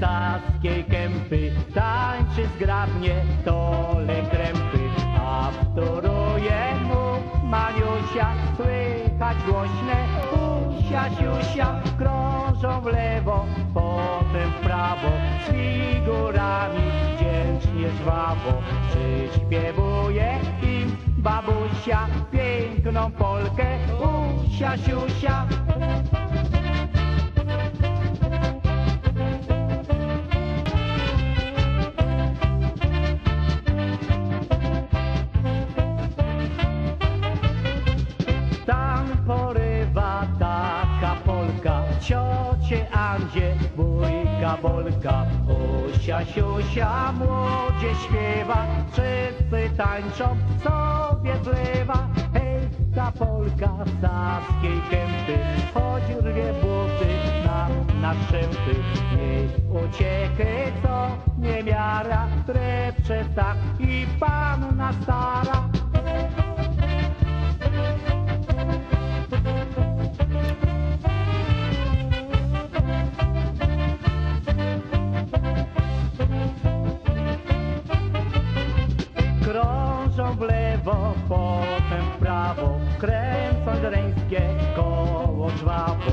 saskiej kępy. Tańczy zgrabnie tole krępy, a wtoruje mu Maniusia słychać głośne. Usia siusia krążą w lewo, potem w prawo. Z figurami wdzięcznie żwawo przyśpiewuje im babusia piękną polkę. Usia siusia. Ciocie Andzie, wujka Bolka. Usia, siusia, młodzie śpiewa, wszyscy tańczą, sobie zlewa. Hej, ta polka z saskiej kępy, choć rwie buty na szczępy. Jej uciechy co niemiara, trepcze tak i panna stara. Krążą w lewo, potem w prawo, kręcą dreńskie koło żwawo.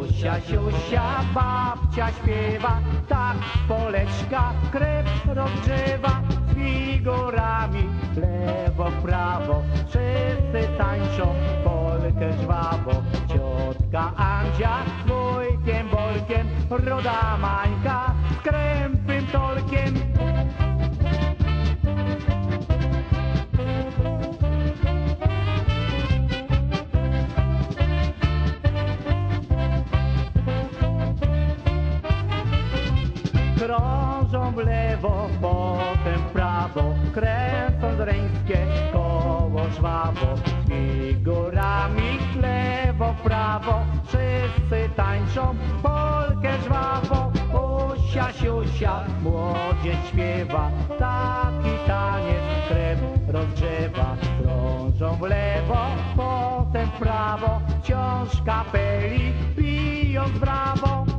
Usia, siusia, babcia śpiewa, tak poleczka krew rozgrzewa. Z figurami lewo, prawo, wszyscy tańczą polkę żwawo. Ciotka Andzia z wujkiem Bolkiem, roda krążą w lewo, potem w prawo, kręcą reńskie koło żwawo. Z figurami w lewo, w prawo, wszyscy tańczą polkę żwawo. Usia, siusia, młodzież śpiewa, taki taniec krew rozgrzewa. Krążą w lewo, potem w prawo, wciąż kapeli bijąc brawo.